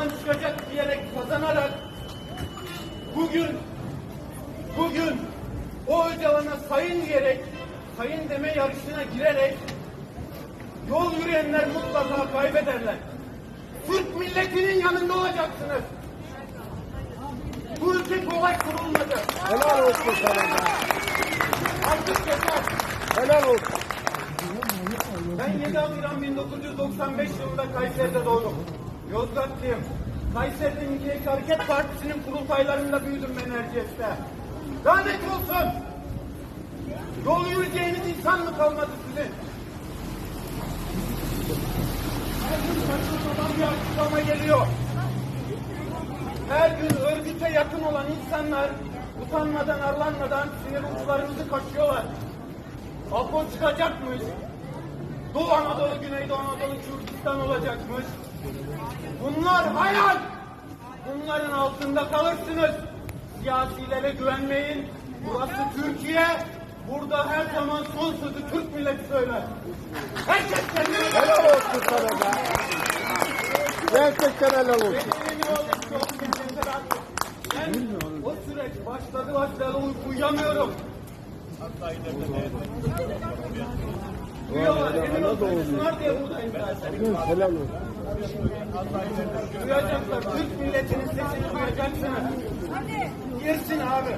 zaman çıkacak diyerek kazanarak bugün bugün o Öcalan'a sayın diyerek sayın deme yarışına girerek yol yürüyenler mutlaka kaybederler. Türk milletinin yanında olacaksınız. Bu ülke kolay kurulmadı. Helal olsun sana. Artık yeter. Helal olsun. Ben 7 Haziran 1995 yılında Kayseri'de doğdum. Yozgatlıyım. Kayseri'de Milliyetçi Hareket Partisi'nin kurultaylarında büyüdüm ben Erciyes'te. Lanet olsun! Yol yürüyeceğiniz insan mı kalmadı sizin? Bir açıklama geliyor. Her gün örgüte yakın olan insanlar utanmadan arlanmadan sinir uçlarımızı kaşıyorlar. Apo çıkacakmış. Doğu Anadolu, Güneydoğu Anadolu, Kürdistan olacakmış. Bunlar hayal. Bunların altında kalırsınız. Siyasilere güvenmeyin. Burası Türkiye. Burada her zaman son sözü Türk milleti söyler. Herkes kendine Helal olsun sana be. Gerçekten helal olsun. Ben o süreç başladı başladı uy- uyuyamıyorum. Uyuyorlar, emin ol konuşsunlar diye buradayım zaten. Helal olsun. Duyacaklar, Türk milletinin sesini duyacaksınız. Girsin abi.